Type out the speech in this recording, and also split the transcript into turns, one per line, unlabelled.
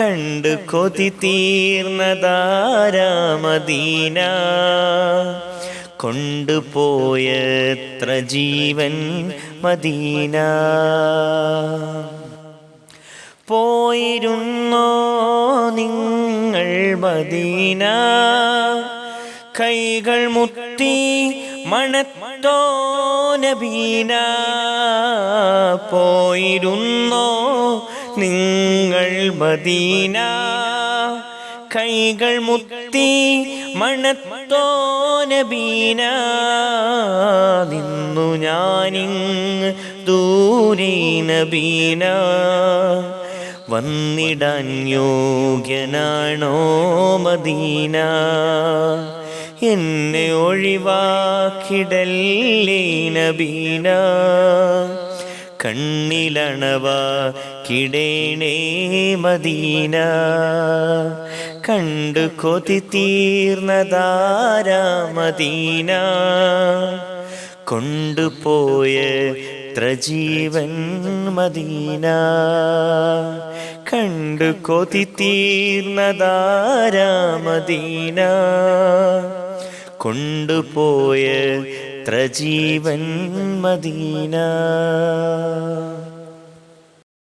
കണ്ടു കൊതി തീർന്നതാരാമദീന കൊണ്ടുപോയത്ര ജീവൻ മദീന? പോയിരുന്നോ നിങ്ങൾ മദീന? കൈകൾ മുത്തി മണത്തോ നബീന? പോയിരുന്നോ നിങ്ങൾ മദീന കൈകൾ മുത്തി മണത്തോ നബീന നിന്നു ഞാനിങ് ദൂരെ നബീന. വന്നിടാൻ യോഗ്യനാണോ മദീന? എന്നെ ഒഴിവാക്കിടല്ലേ നബീന? കണ്ണിലണവ കിടേണേ മദീന. കണ്ടു കൊതി തീർന്നതാരാ മദീന കൊണ്ടുപോയ ത്രജീവൻ മദീന. കണ്ടു കൊതി തീർന്നതാരാ മദീന കൊണ്ടുപോയ ത്രജീവൻ മദീന.